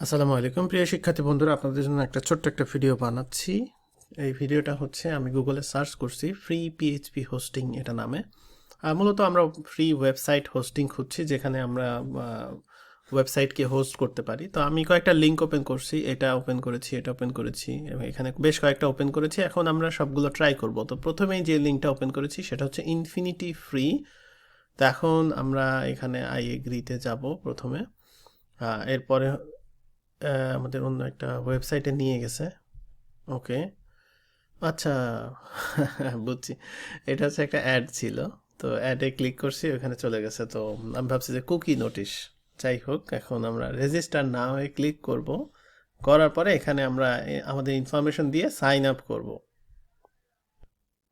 আসসালামু আলাইকুম, প্রিয় শিক্ষার্থী বন্ধুরা, আপনাদের জন্য একটা ছোট্ট একটা ভিডিও বানাচ্ছি। এই ভিডিওটা হচ্ছে, আমি গুগলে সার্চ করছি ফ্রি পিএইচপি হোস্টিং এটা নামে। মূলত আমরা ফ্রি ওয়েবসাইট হোস্টিং খুঁজছি, যেখানে আমরা ওয়েবসাইটকে হোস্ট করতে পারি। তো আমি কয়েকটা লিঙ্ক ওপেন করছি, এটা ওপেন করেছি, এটা ওপেন করেছি, এবং এখানে বেশ কয়েকটা ওপেন করেছি। এখন আমরা সবগুলো ট্রাই করব। তো প্রথমেই যে লিঙ্কটা ওপেন করেছি, সেটা হচ্ছে ইনফিনিটি ফ্রি তো এখন আমরা এখানে আই এগ্রিতে যাব প্রথমে। এরপরে আমাদের অন্য একটা ওয়েবসাইটে নিয়ে গেছে। ওকে আচ্ছা বুঝছি। এটা হচ্ছে একটা অ্যাড ছিল। তো অ্যাডে ক্লিক করছি, ওখানে চলে গেছে। তো আমি ভাবছি যে কুকি নোটিশ যাই হোক, এখন আমরা রেজিস্টার না হয়ে ক্লিক করব। করার পরে এখানে আমরা আমাদের ইনফরমেশন দিয়ে সাইন আপ করব।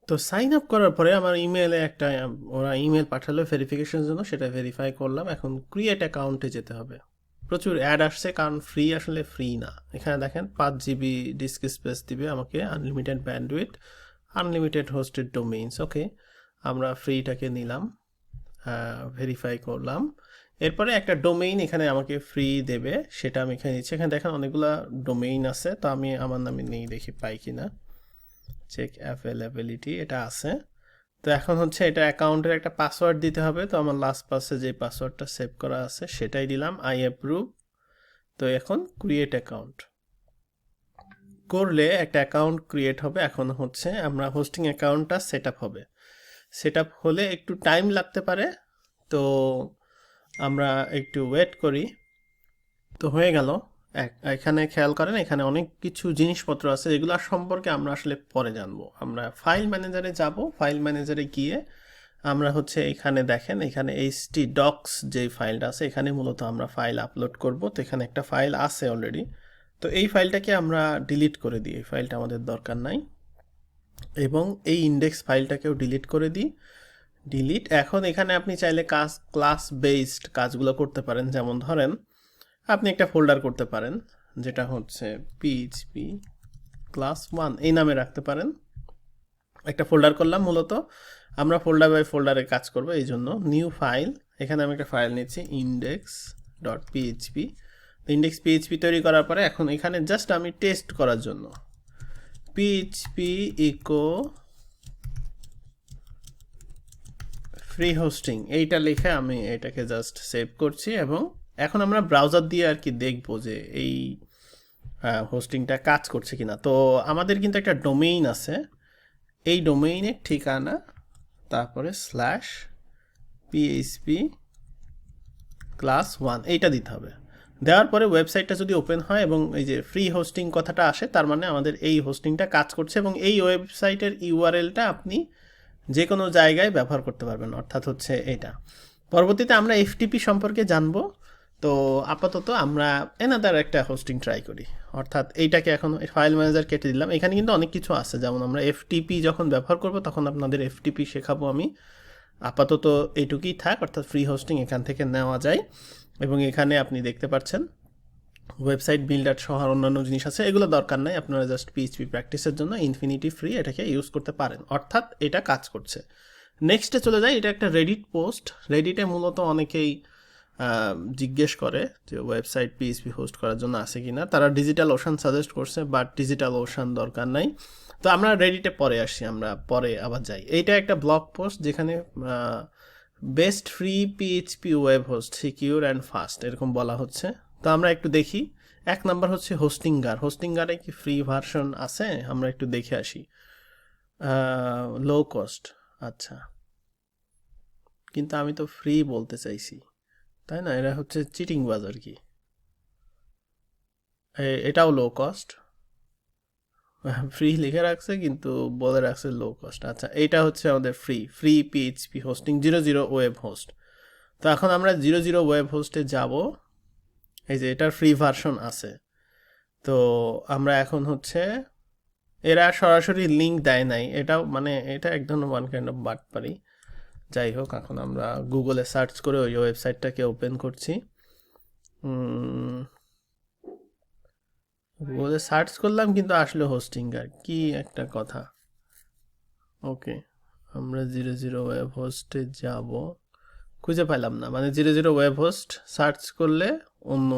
তো সাইন আপ করার পরে আমার ইমেলে একটা, ওরা ইমেল পাঠালো ভেরিফিকেশনের জন্য। সেটা ভেরিফাই করলাম। এখন ক্রিয়েট অ্যাকাউন্টে যেতে হবে। প্রচুর অ্যাড আসছে, কারণ ফ্রি আসলে ফ্রি না। এখানে দেখেন, পাঁচ জিবি ডিস্ক স্পেস দিবে আমাকে unlimited bandwidth unlimited hosted domains okay আমরা ফ্রিটাকে নিলাম ভেরিফাই করলাম। এরপরে একটা ডোমেইন এখানে আমাকে ফ্রি দেবে, সেটা আমি এখানে নিচ্ছি। এখানে দেখেন অনেকগুলা ডোমেইন আছে, তো আমি আমার নামে নেই দেখি পাই কি না চেক অ্যাভেলেবিলিটি এটা আছে। তো এখন হচ্ছে এটা অ্যাকাউন্টের একটা পাসওয়ার্ড দিতে হবে। তো আমার লাস্ট পাসে যে পাসওয়ার্ডটা সেভ করা আছে সেটাই দিলাম। আই অ্যাপ্রুভ তো এখন ক্রিয়েট অ্যাকাউন্ট করলে একটা অ্যাকাউন্ট ক্রিয়েট হবে। এখন হচ্ছে আমরা হোস্টিং অ্যাকাউন্টটা সেট আপ হবে। সেট আপ হলে একটু টাইম লাগতে পারে। তো আমরা একটু ওয়েট করি। তো হয়ে গেল। এখানে খেয়াল করেন, এখানে অনেক কিছু জিনিসপত্র আছে যেগুলো সম্পর্কে আমরা আসলে পরে জানব। আমরা ফাইল ম্যানেজারে যাব ফাইল ম্যানেজারে গিয়ে আমরা হচ্ছে এখানে দেখেন, এখানে এইচটি ডক্স যে ফাইলটা আছে, এখানে মূলত আমরা ফাইল আপলোড করব। তো এখানে একটা ফাইল আছে অলরেডি তো এই ফাইলটাকে আমরা ডিলিট করে দিই। এই ফাইলটা আমাদের দরকার নাই। এবং এই ইন্ডেক্স ফাইলটাকেও ডিলিট করে দিই। ডিলিট এখন এখানে আপনি চাইলে কাজ ক্লাস বেসড কাজগুলো করতে পারেন। যেমন ধরেন আপনি একটা ফোল্ডার করতে পারেন, যেটা হচ্ছে পিএইচপি ক্লাস ওয়ান এই নামে রাখতে পারেন। একটা ফোল্ডার করলাম মূলত। আমরা ফোল্ডার বাই ফোল্ডারে কাজ করব, এই জন্য নিউ ফাইল এখানে আমি একটা ফাইল নিচ্ছি index dot PHP index PHP তৈরি করার পরে এখন এখানে জাস্ট আমি টেস্ট করার জন্য। পিএইচপি ইকো ফ্রি হোস্টিং এইটা লিখে আমি এটাকে জাস্ট সেভ করছি এবং এখন আমরা ব্রাউজার দিয়ে আর কি দেখব যে এই হোস্টিংটা কাজ করছে কিনা। তো আমাদের কিন্তু একটা ডোমেইন আছে। এই ডোমেইনের ঠিকানা তারপরে স্ল্যাশ পিএইচপি ক্লাস ওয়ান এইটা দিতে হবে। দেওয়ার পরে ওয়েবসাইটটা যদি ওপেন হয় এবং এই যে ফ্রি হোস্টিং কথাটা আসে, তার মানে আমাদের এই হোস্টিংটা কাজ করছে এবং এই ওয়েবসাইটের ইউআরএলটা আপনি যে কোনো জায়গায় ব্যবহার করতে পারবেন, অর্থাৎ হচ্ছে এটা পরবর্তীতে আমরা এফটিপি সম্পর্কে জানব। তো আপাতত আমরা এনাদার একটা হোস্টিং ট্রাই করি। অর্থাৎ এইটাকে এখন ফাইল ম্যানেজার কেটে দিলাম। এখানে কিন্তু অনেক কিছু আছে। যেমন আমরা এফটিপি যখন ব্যবহার করব, তখন আপনাদের এফটিপি শেখাবো আমি। আপাতত এইটুকুই থাক, অর্থাৎ ফ্রি হোস্টিং এখান থেকে নেওয়া যায়। এবং এখানে আপনি দেখতে পাচ্ছেন ওয়েবসাইট বিল্ডার সহ অন্যান্য জিনিস আছে। এগুলো দরকার নাই, আপনারা জাস্ট পিএইচপি প্র্যাকটিসের জন্য ইনফিনিটি ফ্রি এটাকে ইউজ করতে পারেন। অর্থাৎ এটা কাজ করছে। নেক্সটে চলে যায় এটা একটা রেডিট পোস্ট রেডিটে মূলত অনেকেই জিজ্ঞেস করে যে ওয়েবসাইট পিএইচপি হোস্ট করার জন্য আছে কি না তারা ডিজিটাল ওশান সাজেস্ট করছে বাট ডিজিটাল ওশান দরকার নাই। তো আমরা রেডিটে পরে আসি, আমরা পরে আবার যাই। এইটা একটা ব্লগ পোস্ট যেখানে best free PHP web host secure and fast এরকম বলা হচ্ছে। তো আমরা একটু দেখি। এক নাম্বার হচ্ছে হোস্টিংগার হোস্টিংগারে কি ফ্রি ভার্সন আছে? আমরা একটু দেখে আসি। লো কস্ট আচ্ছা। কিন্তু আমি তো ফ্রি বলতে চাইছি। তাই না? এরা হচ্ছে চিটিং বাজার কি? এ- এটাও লো কস্ট ফ্রি লিখে রাখছে কিন্তু বলে রাখছে লো কস্ট আচ্ছা এইটা হচ্ছে আমাদের free free PHP hosting zero zero web host তো এখন আমরা জিরো জিরো ওয়েব হোস্টে যাব। এই যে এটার ফ্রি ভার্সন আছে। তো আমরা এখন হচ্ছে, এরা সরাসরি লিঙ্ক দেয় নাই। এটাও মানে এটা এক ধরনের ওয়ান কাইন্ড অফ বাটপারি। যাই হোক, এখন আমরা গুগলে সার্চ করে ওই ওয়েবসাইটটাকে ওপেন করছি। গুগলে সার্চ করলাম, কিন্তু আসলে হোস্টিং আর কি একটা কথা। ওকে আমরা জিরো জিরো ওয়েব হোস্টে যাব। খুঁজে পেলাম না মানে zero zero web host search করলে অন্য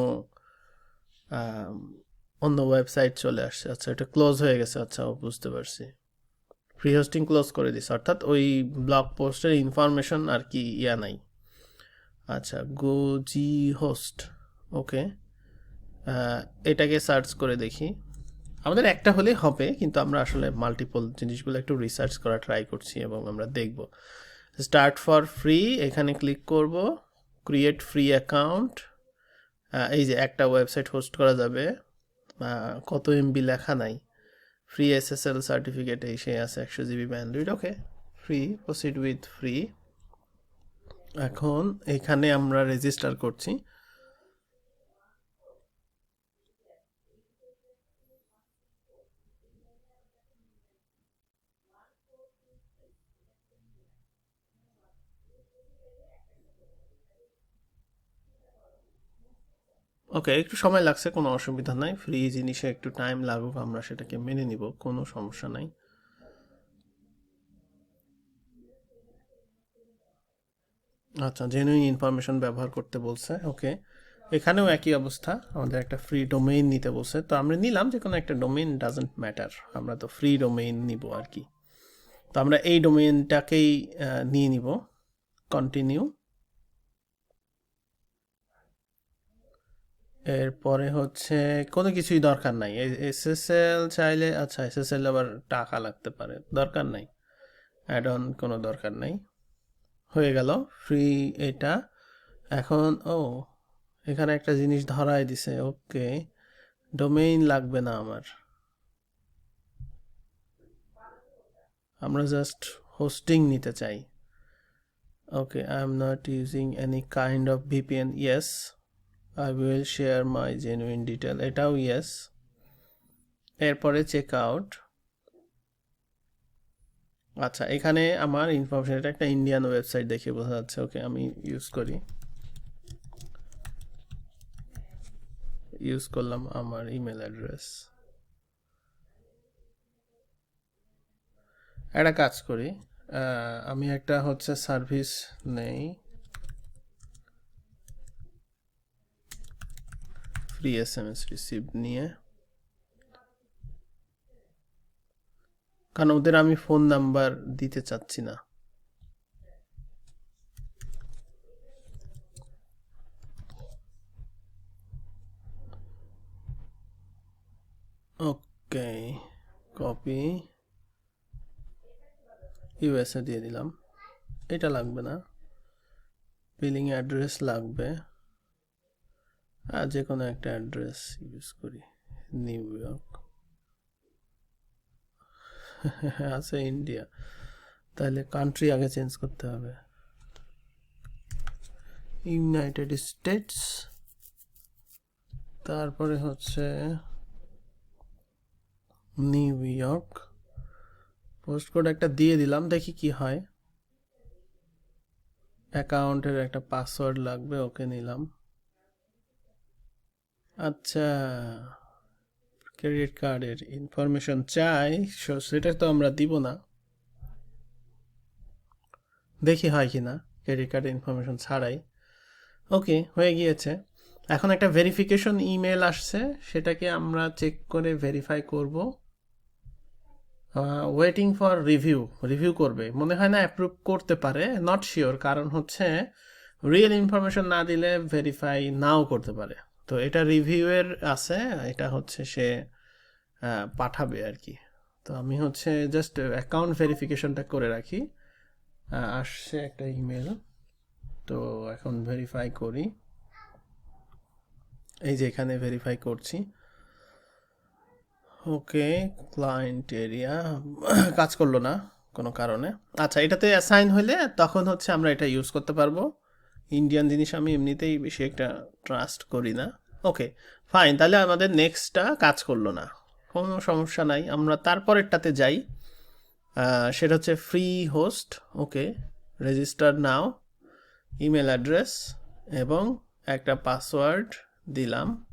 অন্য ওয়েবসাইট চলে আসছে। আচ্ছা এটা ক্লোজ হয়ে গেছে। আচ্ছা বুঝতে পারছি। ফ্রি হোস্টিং ক্লোজ করে দিছে। অর্থাৎ ওই ব্লগ পোস্টের ইনফরমেশন আর কি ইয়া নাই। আচ্ছা গোজি হোস্ট ওকে এটাকে সার্চ করে দেখি। আমাদের একটা হলেই হবে, কিন্তু আমরা আসলে মাল্টিপল জিনিসগুলো একটু রিসার্চ করা ট্রাই করছি এবং আমরা দেখব। স্টার্ট ফর ফ্রি এখানে ক্লিক করব। ক্রিয়েট ফ্রি অ্যাকাউন্ট এই যে একটা ওয়েবসাইট হোস্ট করা যাবে। কত এমবি লেখা নাই। ফ্রি এসএসএল সার্টিফিকেট এই সে আছে, একশো GB bandwidth okay free proceed with free এখন এখানে আমরা রেজিস্টার করছি। ওকে একটু সময় লাগছে, কোনো অসুবিধা নাই। ফ্রি জিনিসে একটু টাইম লাগুক, আমরা সেটাকে মেনে নিব, কোনো সমস্যা নাই। আচ্ছা জেনুইন ইনফরমেশন ব্যবহার করতে বলছে ওকে এখানেও একই অবস্থা, আমাদের একটা ফ্রি ডোমেইন নিতে বলছে। তো আমরা নিলাম যে কোনো একটা ডোমেইন ডাজেন্ট ম্যাটার আমরা তো ফ্রি ডোমেইন নিব আর কি। তো আমরা এই ডোমেইনটাকেই নিয়ে নিব কন্টিনিউ এরপরে হচ্ছে কোনো কিছুই দরকার নাই। এসএসএল চাইলে আচ্ছা এসএসএল আবার টাকা লাগতে পারে, দরকার নাই। অ্যাড অন কোনো দরকার নাই। হয়ে গেল ফ্রি এটা। এখন, ও, এখানে একটা জিনিস ধরায় দিছে, ওকে। ডোমেইন লাগবে না আমার। আমরা জাস্ট হোস্টিং নিতে চাই। Okay I am not using any kind of VPN yes I will share my genuine detail এটাও ইয়েস এরপরে চেক আউট আচ্ছা এখানে আমার ইনফরমেশন এটা একটা ইন্ডিয়ান ওয়েবসাইট দেখে বোঝা যাচ্ছে। ওকে আমি ইউজ করি। ইউজ করলাম আমার ইমেল অ্যাড্রেস একটা কাজ করি। আমি একটা হচ্ছে সার্ভিস নেই। Free S M S receive নিয়ে। কারণ ওদের আমি ফোন নাম্বার দিতে চাচ্ছি না। ওকে কপি ইউএসএ দিয়ে দিলাম। এটা লাগবে না। বিলিং অ্যাড্রেস লাগবে। আর যে কোনো একটা অ্যাড্রেস ইউজ করি নিউ ইয়র্ক আছে ইন্ডিয়া তাহলে কান্ট্রি আগে চেঞ্জ করতে হবে। ইউনাইটেড স্টেটস তারপরে হচ্ছে নিউ ইয়র্ক পোস্ট কোড একটা দিয়ে দিলাম, দেখি কি হয়। অ্যাকাউন্টের একটা পাসওয়ার্ড লাগবে, ওকে নিলাম। আচ্ছা ক্রেডিট কার্ডের ইনফরমেশন চাই সেটা তো আমরা দিব না। দেখি হয় কি না, ক্রেডিট কার্ডের ইনফরমেশন ছাড়াই। ওকে, হয়ে গিয়েছে। এখন একটা ভেরিফিকেশন ইমেল আসছে, সেটাকে আমরা চেক করে ভেরিফাই করব। ওয়েটিং ফর রিভিউ রিভিউ করবে। মনে হয় না অ্যাপ্রুভ করতে পারে নট শিওর কারণ হচ্ছে রিয়েল ইনফরমেশন না দিলে ভেরিফাই নাও করতে পারে। তো এটা রিভিউয়ের আছে, এটা হচ্ছে সে পাঠাবে আর কি। তো আমি হচ্ছে জাস্ট অ্যাকাউন্ট ভেরিফিকেশনটা করে রাখি। আসছে একটা ইমেল তো এখন ভেরিফাই করি। এই যে এখানে ভেরিফাই করছি। ওকে ক্লায়েন্ট এরিয়া কাজ করল না কোনো কারণে। আচ্ছা এটাতে অ্যাসাইন হলে তখন হচ্ছে আমরা এটা ইউজ করতে পারব। ইন্ডিয়ান জিনিস আমি এমনিতেই বেশি একটা ট্রাস্ট করি না। ওকে ফাইন তাহলে আমাদের নেক্সটটা কাজ করল না। কোনো সমস্যা নাই, আমরা তারপরেরটাতে যাই। সেটা হচ্ছে free host okay register now email address এবং একটা পাসওয়ার্ড দিলাম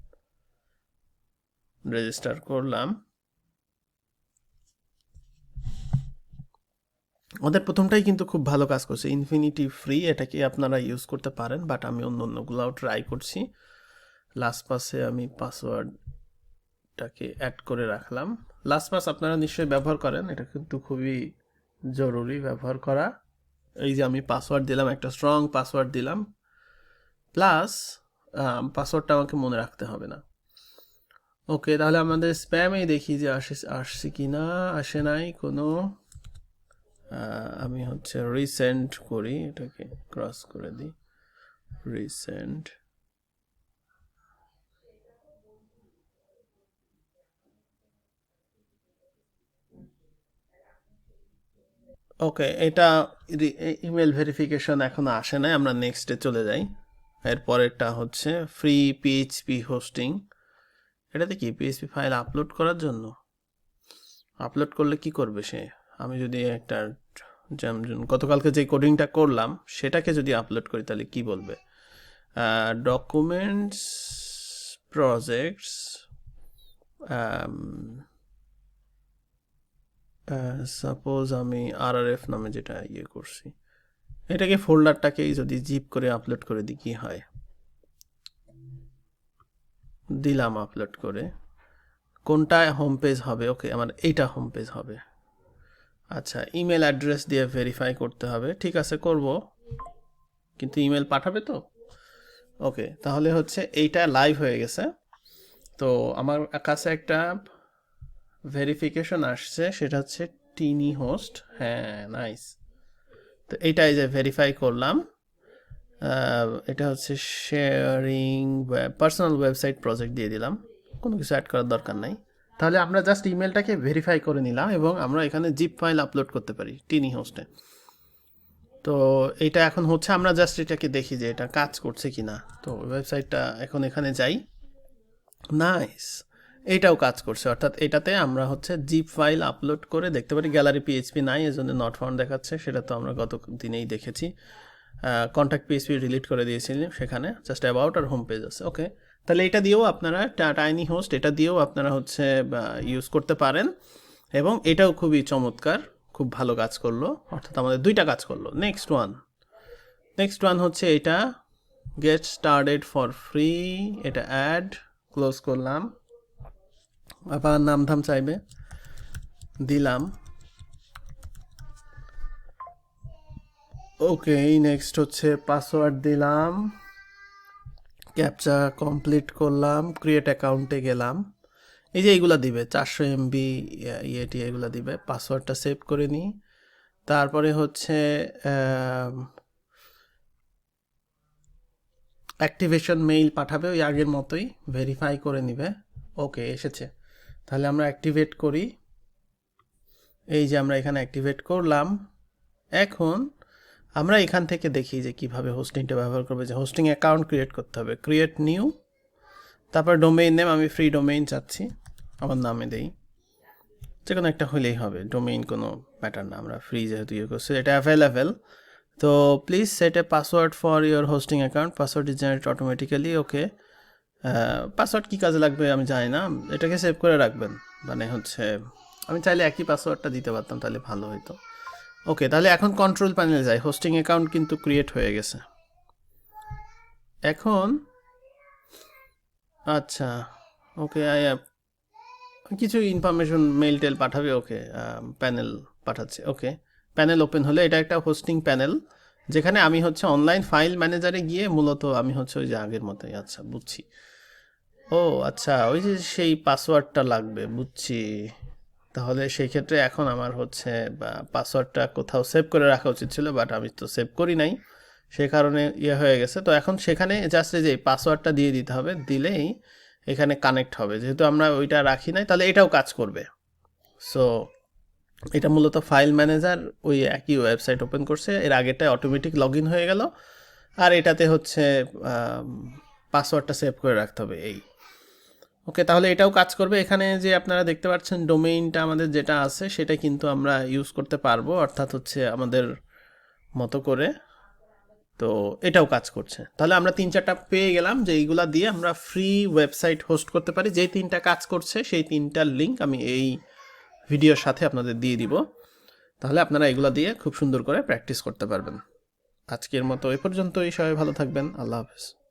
রেজিস্টার করলাম। ওদের প্রথমটাই কিন্তু খুব ভালো কাজ করছে। ইনফিনিটি ফ্রি এটাকে আপনারা ইউজ করতে পারেন বাট আমি অন্য অন্যগুলাও ট্রাই করছি। লাস্ট পাসে আমি পাসওয়ার্ডটাকে অ্যাড করে রাখলাম। লাস্ট পাস আপনারা নিশ্চয়ই ব্যবহার করেন, এটা কিন্তু খুবই জরুরি ব্যবহার করা। এই যে আমি পাসওয়ার্ড দিলাম, একটা স্ট্রং পাসওয়ার্ড দিলাম। প্লাস পাসওয়ার্ডটা আমাকে মনে রাখতে হবে না। ওকে তাহলে আমাদের স্প্যামেই দেখি যে আসে, আসছে কি না আসে নাই কোনো। আমি হচ্ছে রিসেন্ট করি, এটাকে ক্রস করে দিই। রিসেন্ট ওকে এটা ইমেল ভেরিফিকেশন এখনও আসে নাই, আমরা নেক্সটে চলে যাই। এরপরেরটা হচ্ছে ফ্রি পিএইচপি হোস্টিং এটাতে কি পিএইচপি ফাইল আপলোড করার জন্য? আপলোড করলে কি করবে সে? আমি যদি একটা যেমন গতকালকে যে কোডিংটা করলাম, সেটাকে যদি আপলোড করি, তাহলে কি বলবে? ডকুমেন্টস প্রজেক্টস সাপোজ আমি আর আর এফ নামে যেটা ইয়ে করছি। এটাকে ফোল্ডারটাকেই যদি জিপ করে আপলোড করে দিই, কি হয়? দিলাম আপলোড করে। কোনটা হোম পেজ হবে? ওকে আমার এইটা হোম পেজ হবে। আচ্ছা ইমেল অ্যাড্রেস দিয়ে ভেরিফাই করতে হবে। ঠিক আছে, করব। কিন্তু ইমেল পাঠাবে তো? ওকে তাহলে হচ্ছে এইটা লাইভ হয়ে গেছে। তো আমার কাছে একটা ভেরিফিকেশন আসছে, সেটা হচ্ছে টিনি হোস্ট হ্যাঁ নাইস তো এইটাই যে ভেরিফাই করলাম। এটা হচ্ছে শেয়ারিং পার্সোনাল ওয়েবসাইট প্রজেক্ট দিয়ে দিলাম। কোনো কিছু অ্যাড করার দরকার নাই। তাহলে আমরা জাস্ট ইমেলটাকে ভেরিফাই করে নিলাম এবং আমরা এখানে জিপ ফাইল আপলোড করতে পারি টিনি হোস্টে তো এটা এখন হচ্ছে, আমরা জাস্ট এটাকে দেখি যে এটা কাজ করছে কি না তো ওয়েবসাইটটা এখন এখানে যাই। নাইস এটাও কাজ করছে, অর্থাৎ এটাতে আমরা হচ্ছে জিপ ফাইল আপলোড করে দেখতে পারি। গ্যালারি পিএইচপি নাই, এজন্য নট ফাউন্ড দেখাচ্ছে, সেটা তো আমরা গত দিনেই দেখেছি। কন্ট্যাক্ট পিএইচপি ডিলিট করে দিয়েছিলাম সেখানে জাস্ট অ্যাবাউট আর হোম পেজ আছে ওকে তাহলে এটা দিয়েও আপনারা টাইনি হোস্ট এটা দিয়েও আপনারা হচ্ছে ইউজ করতে পারেন। এবং এটাও খুবই চমৎকার, খুব ভালো কাজ করল। অর্থাৎ আমাদের দুইটা কাজ করল। নেক্সট ওয়ান নেক্সট ওয়ান হচ্ছে এটা গেট স্টার্টেড ফর ফ্রি এটা অ্যাড ক্লোজ করলাম। আবার নাম ধাম চাইবে। দিলাম। ওকে নেক্সট হচ্ছে পাসওয়ার্ড দিলাম। ক্যাপচা কমপ্লিট করলাম ক্রিয়েট অ্যাকাউন্টে গেলাম। এই যে এইগুলা দিবে, চারশো এমবি ইয়েটি এগুলা দিবে পাসওয়ার্ডটা সেভ করে নিই। তারপরে হচ্ছে অ্যাক্টিভেশন মেইল পাঠাবে, ওই আগের মতোই ভেরিফাই করে নিবে। ওকে এসেছে। তাহলে আমরা অ্যাক্টিভেট করি। এই যে আমরা এখানে অ্যাক্টিভেট করলাম। এখন আমরা এখান থেকে দেখি যে কীভাবে হোস্টিংটা ব্যবহার করবে, যে হোস্টিং অ্যাকাউন্ট ক্রিয়েট করতে হবে। ক্রিয়েট নিউ তারপর ডোমেইন নেম আমি ফ্রি ডোমেইন চাচ্ছি, আমার নামে দেই। যে কোনো একটা হলেই হবে ডোমেইন কোনো প্যাটার্ন না, আমরা ফ্রি যেহেতু ইয়ে করছি, এটা অ্যাভেলেবেল তো please set a password for your hosting account password is generate automatically okay password কী কাজে লাগবে আমি জানি না, এটাকে সেভ করে রাখবেন। মানে হচ্ছে, আমি চাইলে একই পাসওয়ার্ডটা দিতে পারতাম, তাহলে ভালো হতো ওকে তাহলে এখন কন্ট্রোল প্যানেল যাই। হোস্টিং অ্যাকাউন্ট কিন্তু ক্রিয়েট হয়ে গেছে। এখন আচ্ছা ওকে আই কিছু ইনফরমেশন মেল টেল পাঠাবে ওকে প্যানেল পাঠাচ্ছে ওকে প্যানেল ওপেন হলে এটা একটা হোস্টিং প্যানেল যেখানে আমি হচ্ছে অনলাইন ফাইল ম্যানেজারে গিয়ে মূলত আমি হচ্ছে ওই যে আগের মতোই আচ্ছা বুঝছি। ও আচ্ছা ওই যে সেই পাসওয়ার্ডটা লাগবে, বুঝছি। তাহলে সেই ক্ষেত্রে এখন আমার হচ্ছে পাসওয়ার্ডটা কোথাও সেভ করে রাখা উচিত ছিল বাট আমি তো সেভ করি নাই। সেই কারণে ইয়ে হয়ে গেছে। তো এখন সেখানে জাস্ট যে পাসওয়ার্ডটা দিয়ে দিতে হবে, দিলেই এখানে কানেক্ট হবে। যেহেতু আমরা ওইটা রাখি নাই, তাহলে এটাও কাজ করবে। সো এটা মূলত ফাইল ম্যানেজার ওই একই ওয়েবসাইট ওপেন করছে। এর আগেরটায় অটোমেটিক লগ ইন হয়ে গেল। আর এটাতে হচ্ছে পাসওয়ার্ডটা সেভ করে রাখতে হবে, এই। ওকে, তাহলে এটাও কাজ করবে। এখানে যে আপনারা দেখতে পাচ্ছেন ডোমেইনটা আমাদের যেটা আছে, সেটা কিন্তু আমরা ইউজ করতে পারব, অর্থাৎ হচ্ছে আমাদের মতো করে। তো এটাও কাজ করছে। তাহলে আমরা তিন চারটা পেয়ে গেলাম যে এইগুলা দিয়ে আমরা ফ্রি ওয়েবসাইট হোস্ট করতে পারি। যেই তিনটা কাজ করছে, সেই তিনটার লিঙ্ক আমি এই ভিডিওর সাথে আপনাদের দিয়ে দিব। তাহলে আপনারা এগুলা দিয়ে খুব সুন্দর করে প্র্যাকটিস করতে পারবেন। আজকের মতো এ পর্যন্তই। সবাই ভালো থাকবেন। আল্লাহ হাফেজ।